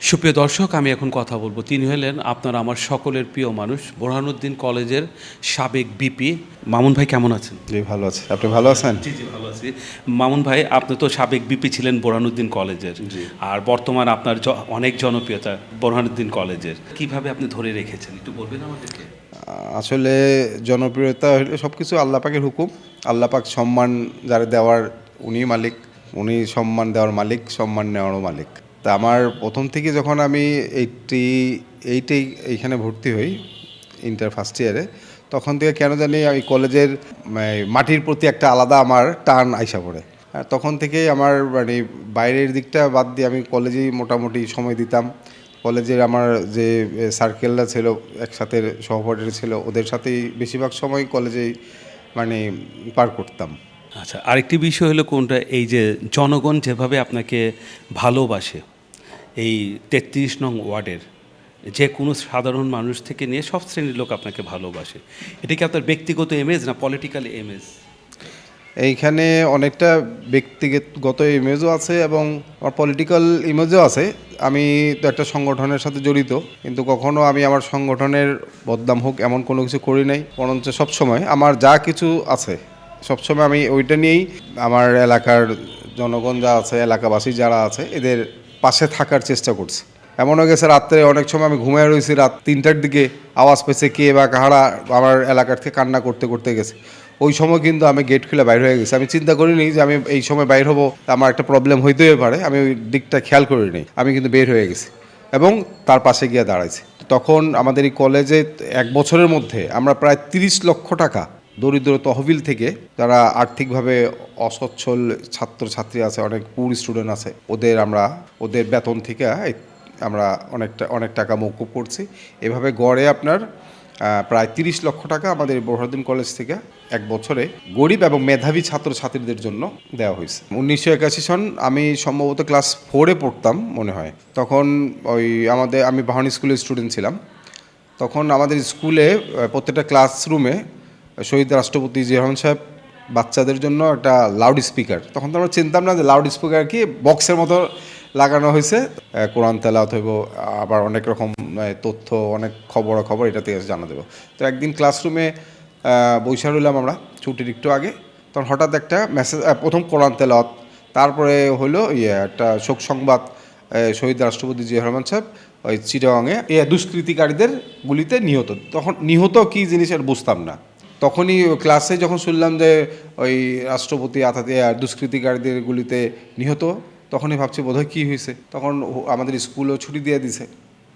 সুপ্রিয় দর্শক আমি এখন কথা বলব। তিনি হলেন আপনার আমার সকলের প্রিয় মানুষ বোরহানুদ্দিন কলেজের সাবেক বিপি। মামুন ভাই কেমন আছেন? জি ভালো আছে। আপনি ভালো আছেন? জি জি ভালো আছি। মামুন ভাই আপনি তো সাবেক বিপি ছিলেন বোরহানুদ্দিন কলেজের। আর বর্তমান আপনার অনেক জনপ্রিয়তা বোরহানুদ্দিন কলেজের। কীভাবে আপনি ধরে রেখেছেন? একটু বলবেন আমাদেরকে। আসলে জনপ্রিয়তা হলে সব কিছু আল্লাহ পাকের হুকুম। আল্লাহ পাক সম্মান যারা দেওয়ার উনি মালিক উনি সম্মান দেওয়ার মালিক সম্মান নেওয়ারও মালিক। তা আমার প্রথম থেকে যখন আমি এইটি এইটেই এইখানে ভর্তি হই ইন্টার ফার্স্ট ইয়ারে তখন থেকে কেন জানি আমি কলেজের মানে, মাটির প্রতি একটা আলাদা আমার টান আইসা পড়ে। তখন থেকেই আমার মানে বাইরের দিকটা বাদ দিয়ে আমি কলেজেই মোটামুটি সময় দিতাম। কলেজের আমার যে সার্কেলটা ছিল একসাথে সহপাঠীরা ছিল ওদের সাথেই বেশিরভাগ সময় কলেজেই মানে পার করতাম। আচ্ছা আরেকটি বিষয় হলো কোনটা? এই যে জনগণ যেভাবে আপনাকে ভালোবাসে, এই তেত্রিশ নং ওয়ার্ডের যে কোনো সাধারণ মানুষ থেকে নিয়ে সব শ্রেণির লোক আপনাকে ভালোবাসে। এটা কি আপনার ব্যক্তিগত ইমেজ না পলিটিক্যাল ইমেজ এইখানে অনেকটা ব্যক্তিগত ইমেজও আছে এবং আমার পলিটিক্যাল ইমেজও আছে। আমি তো একটা সংগঠনের সাথে জড়িত, কিন্তু কখনো আমি আমার সংগঠনের বদনাম হোক এমন কোনো কিছু করি নাই, বরঞ্চ সবসময় আমার যা কিছু আছে সবসময় আমি ওইটা নিয়েই আমার এলাকার জনগণ যা আছে, এলাকাবাসী যারা আছে, এদের পাশে থাকার চেষ্টা করছি। হয়ে গেছে রাত্রে অনেক সময় আমি ঘুমিয়ে রয়েছি, রাত তিনটার দিকে আওয়াজ পেয়েছে কে বা কাহারা আমার এলাকার থেকে কান্না করতে করতে গেছে। ওই সময় কিন্তু আমি গেট খুলে বাইর হয়ে গেছি। আমি চিন্তা করিনি যে আমি এই সময় বাইর হব, আমার একটা প্রবলেম হইতেই পারে, আমি ওই দিকটা খেয়াল করিনি, আমি কিন্তু বের হয়ে গেছি এবং তার পাশে গিয়ে দাঁড়াইছি। তখন আমাদের এই কলেজে এক বছরের মধ্যে আমরা প্রায় তিরিশ লক্ষ টাকা দরিদ্র তহবিল থেকে যারা আর্থিকভাবে অসচ্ছল ছাত্রছাত্রী আছে, অনেক পুর স্টুডেন্ট আছে, ওদের আমরা, ওদের বেতন থেকে আমরা অনেকটা, অনেক টাকা মৌকুব করছি। এভাবে গড়ে আপনার প্রায় তিরিশ লক্ষ টাকা আমাদের বোরহাদ্দিন কলেজ থেকে এক বছরে গরিব এবং মেধাবী ছাত্রছাত্রীদের জন্য দেওয়া হয়েছে। উনিশশো একাশি সন আমি সম্ভবত ক্লাস ফোরে পড়তাম, মনে হয়। তখন ওই আমাদের, আমি বাহন স্কুলের স্টুডেন্ট ছিলাম। তখন আমাদের স্কুলে প্রত্যেকটা ক্লাসরুমে শহীদ রাষ্ট্রপতি জিয়া রহমান সাহেব বাচ্চাদের জন্য একটা লাউড স্পিকার তখন তো আমরা চিনতাম না যে লাউড স্পিকার কি বক্সের মতো লাগানো হয়েছে। কোরআন তেলাওয়াত হইব, আবার অনেক রকম তথ্য, অনেক খবর খবর এটা থেকে জানা দেবো। তো একদিন ক্লাসরুমে বৈশা রইলাম আমরা ছুটির একটু আগে। তখন হঠাৎ একটা মেসেজ প্রথম কোরআন তেলাওয়াত, তারপরে হলো ইয়ে একটা শোক সংবাদ শহীদ রাষ্ট্রপতি জিয়া রহমান সাহেব ওই চিটাগাংয়ে, এ, দুষ্কৃতিকারীদের গুলিতে নিহত। তখন নিহত কি জিনিস আর বুঝতাম না। তখনই ক্লাসে যখন শুনলাম যে ওই রাষ্ট্রপতি আতাতে দুষ্কৃতিকারীদের গুলিতে নিহত, তখনই ভাবছি বোধহয় কী হয়েছে? তখন আমাদের স্কুলও ছুটি দিয়ে দিছে।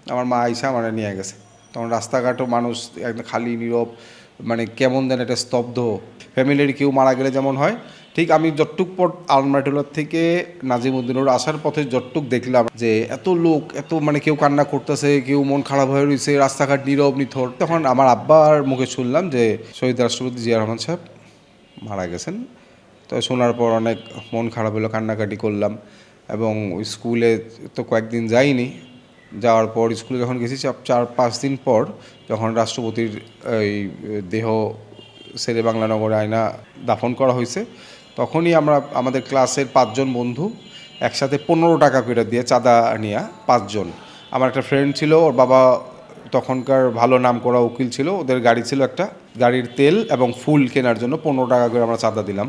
আমার মা আইসা আমার নিয়ে গেছে। তখন রাস্তাঘাটও মানুষ একদম খালি, নীরব মানে কেমন যেন একটা স্তব্ধ। ফ্যামিলির কেউ মারা গেলে যেমন হয় ঠিক আমি যতটুক পর আলমাটিলার থেকে নাজিমুদ্দিনুর আসার পথে যতটুক দেখলাম যে এত লোক, এত মানে কেউ কান্না করতেছে, কেউ মন খারাপ হয়ে রয়েছে রাস্তাঘাট নীরব, নিথর। তখন আমার আব্বার মুখে শুনলাম যে শহীদ রাষ্ট্রপতি জিয়া রহমান সাহেব মারা গেছেন। তো শোনার পর অনেক মন খারাপ হলো, কান্নাকাটি করলাম এবং স্কুলে তো কয়েকদিন যাইনি। যাওয়ার পর স্কুলে যখন গেছি, চার- পাঁচ দিন পর যখন রাষ্ট্রপতির এই দেহ শেরে বাংলা নগরে আয়না দাফন করা হয়েছে তখনই আমরা আমাদের ক্লাসের পাঁচজন বন্ধু একসাথে পনেরো টাকা করে দিয়ে চাঁদা নিয়ে পাঁচজন। আমার একটা ফ্রেন্ড ছিল ওর বাবা তখনকার ভালো নাম করা উকিল ছিল ওদের গাড়ি ছিল একটা গাড়ির তেল এবং ফুল কেনার জন্য পনেরো টাকা করে আমরা চাঁদা দিলাম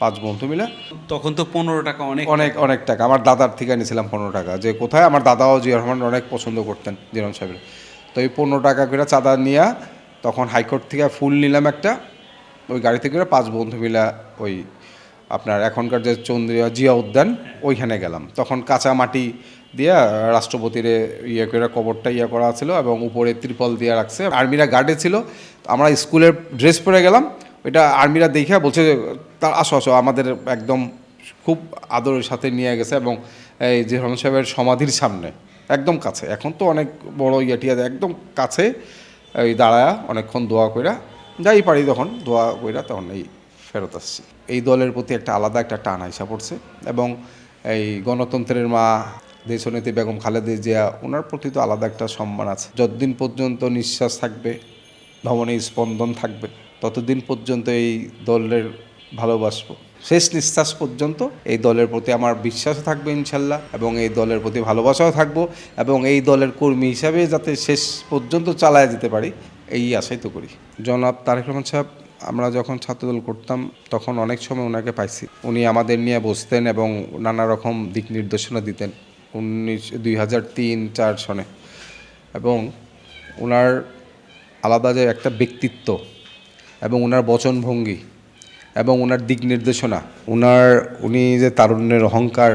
পাঁচ বন্ধু মিলে। তখন তো পনেরো টাকা অনেক অনেক অনেক টাকা। আমার দাদার থেকে নিয়েছিলাম পনেরো টাকা। যে কোথায় আমার দাদাও জিয়া রহমান অনেক পছন্দ করতেন জিরন সাহেবের। তো এই পনেরো টাকা করে চাঁদা নিয়ে তখন হাইকোর্ট থেকে ফুল নিলাম একটা ওই গাড়ি থেকে পাঁচ বন্ধু মিলে ওই আপনার এখনকার যে চন্দ্রিয়া জিয়া উদ্যান, ওইখানে গেলাম। তখন কাঁচা মাটি দিয়ে রাষ্ট্রপতির ইয়ে করে কবরটা ইয়ে করা ছিল এবং উপরে ত্রিপল দিয়ে রাখছে। আর্মিরা গার্ডে ছিল। আমরা স্কুলের ড্রেস পরে গেলাম। ওইটা আর্মিরা দেখে বলছে তার আসো আসো। আমাদের একদম খুব আদরের সাথে নিয়ে গেছে এবং এই যে রহমান সাহেবের সমাধির সামনে, একদম কাছে। এখন তো অনেক বড় ইয়াটিয়া একদম কাছে ওই দাঁড়ায়া, অনেকক্ষণ দোয়া কইরা, যাই পারি তখন, দোয়া কইরা তখন এই ফেরত আসছি। এই দলের প্রতি একটা আলাদা একটা টান আইসা পড়ছে এবং এই গণতন্ত্রের মা দেশনেত্রী বেগম খালেদা জিয়া ওনার প্রতি তো আলাদা একটা সম্মান আছে। যতদিন পর্যন্ত নিঃশ্বাস থাকবে ভবনে স্পন্দন থাকবে, ততদিন পর্যন্ত এই দলের ভালোবাসবো। শেষ নিঃশ্বাস পর্যন্ত এই দলের প্রতি আমার বিশ্বাস থাকবে ইনশাল্লাহ এবং এই দলের প্রতি ভালোবাসাও থাকব এবং এই দলের কর্মী হিসাবে যাতে শেষ পর্যন্ত চালায় যেতে পারি, এই আশাই তো করি। জনাব তারেক রহমান সাহেব আমরা যখন ছাত্রদল করতাম, তখন অনেক সময় ওনাকে পাইছি। উনি আমাদের নিয়ে বসতেন এবং নানা রকম দিক নির্দেশনা দিতেন উনিশ, দুই হাজার তিন, চার সনে। এবং ওনার আলাদা যে একটা ব্যক্তিত্ব এবং ওনার বচনভঙ্গি এবং ওনার দিক নির্দেশনা ওনার উনি যে তারুণ্যের অহংকার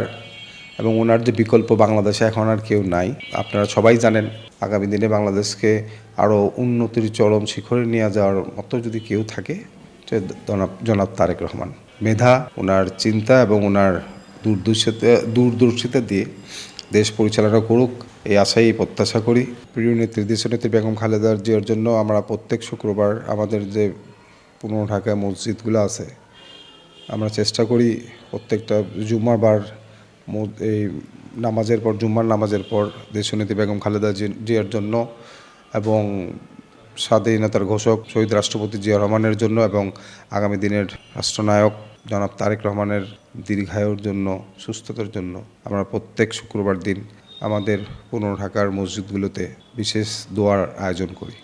এবং ওনার যে বিকল্প বাংলাদেশে এখন আর কেউ নাই। আপনারা সবাই জানেন, আগামী দিনে বাংলাদেশকে আরও উন্নতির চরম শিখরে নিয়ে যাওয়ার মতো যদি কেউ থাকে জনাব জনাব তারেক রহমান। মেধা, ওনার চিন্তা এবং ওনার দূরদর্শিতা দূরদর্শিতা দিয়ে দেশ পরিচালনা করুক, এই আশাই প্রত্যাশা করি। প্রিয় নেত্রী, দেশনেত্রী বেগম খালেদা জিয়ার জন্য আমরা প্রত্যেক শুক্রবার আমাদের যে পুরনো ঢাকা মসজিদগুলো আছে, আমরা চেষ্টা করি প্রত্যেকটা জুম্মার বার মো- এই নামাজের পর, জুম্মার নামাজের পর দেশনেত্রী বেগম খালেদা জিয়ার জন্য এবং স্বাধীনতার ঘোষক শহীদ রাষ্ট্রপতি জিয়া রহমানের জন্য এবং আগামী দিনের রাষ্ট্রনায়ক জনাব তারেক রহমানের দীর্ঘায়ুর জন্য, সুস্থতার জন্য আমরা প্রত্যেক শুক্রবার দিন আমাদের পুনর ঢাকার মসজিদগুলোতে বিশেষ দোয়ার আয়োজন করি।